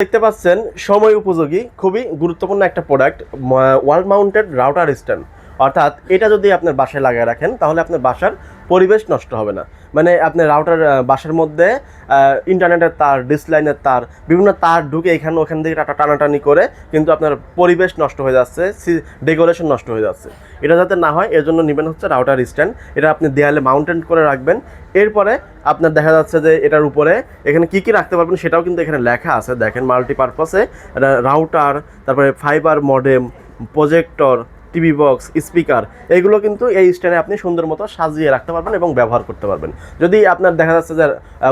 দেখতে পাচ্ছেন সময় উপযোগী খুবই গুরুত্বপূর্ণ একটা product wall mounted router stand অর্থাৎ এটা যদি আপনার বাসায় লাগিয়ে রাখেন, তাহলে আপনার বাসার পরিবেশ নষ্ট হবে না। মানে আপনার রাউটার বাসার মধ্যে ইন্টারনেটের তার ডিসলাইনের তার, বিভিন্ন তার ঢুকে এখানে, ওখান থেকে টানাটানি করে কিন্তু আপনার পরিবেশ নষ্ট হয়ে যাচ্ছে ডেকোরেশন নষ্ট হয়ে যাচ্ছে। এটা যাতে না হয় এর জন্য নেবেন হচ্ছে রাউটার স্ট্যান্ড এটা আপনি দেয়ালে মাউন্টেন করে রাখবেন। এরপরে আপনার দেখা যাচ্ছে যে এটার উপরে এখানে কি কি রাখতে পারবেন সেটাও কিন্তু এখানে লেখা আছে। দেখেন মাল্টিপারপাসে রাউটার তারপরে fibre modem projector TV box, speaker, এগুলো কিন্তু এই স্ট্যান্ডে আপনি সুন্দর মতো সাজিয়ে রাখতে পারবেন এবং ব্যবহার করতে পারবেন। যদি আপনার দেখা যাচ্ছে যে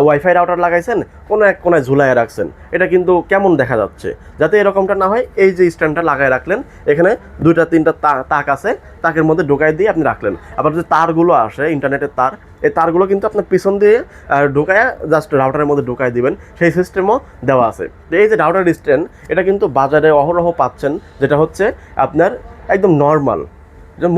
ওয়াইফাই রাউটার লাগাইছেন, কোনো এক কোনায় ঝুলায় রাখছেন, এটা কিন্তু কেমন দেখা যাচ্ছে? যাতে এরকমটা না হয়, এই যে স্ট্যান্ডটা লাগায় রাখলেন, এখানে দুইটা, তিনটা তাক আছে, তাকের মধ্যে ঢোকাই দিয়ে আপনি রাখলেন। আবার যে তারগুলো আসে, ইন্টারনেটের তার, এই তারগুলো কিন্তু আপনার পিছন দিয়ে ঢোকায় জাস্ট রাউটারের মধ্যে ঢোকাই দিবেন, সেই সিস্টেমও দেওয়া আছে। এই যে রাউটার স্ট্যান্ড এটা কিন্তু বাজারে অহরহ পাচ্ছেন, যেটা হচ্ছে আপনার একদম নর্মাল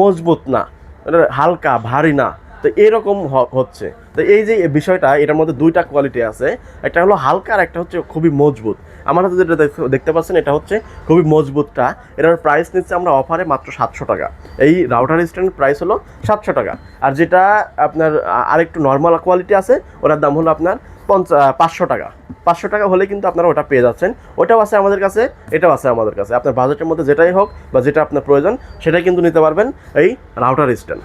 মজবুত না, এটা হালকা, ভারী না, তো এরকম হচ্ছে। তো এই যে বিষয়টা, এটার মধ্যে দুইটা কোয়ালিটি আছে, একটা হলো হালকা আর একটা হচ্ছে খুবই মজবুত। আমার হাতে যেটা দেখতে পাচ্ছেন, এটা হচ্ছে খুবই মজবুতটা। এটার প্রাইস নিচ্ছে আমরা অফারে মাত্র সাতশো টাকা। এই রাউটার স্ট্যান্ড প্রাইস হলো সাতশো টাকা। আর যেটা আপনার আরেকটু নর্মাল কোয়ালিটি আছে, ওটার দাম হলো আপনার পাঁচশো টাকা। পাঁচশো টাকা হলে কিন্তু আপনারা ওটা পেয়ে যাচ্ছেন। ওটাও আছে আমাদের কাছে, এটাও আছে আমাদের কাছে। আপনার বাজেটের মধ্যে যেটাই হোক বা যেটা আপনার প্রয়োজন, সেটাই কিন্তু নিতে পারবেন এই রাউটার স্ট্যান্ড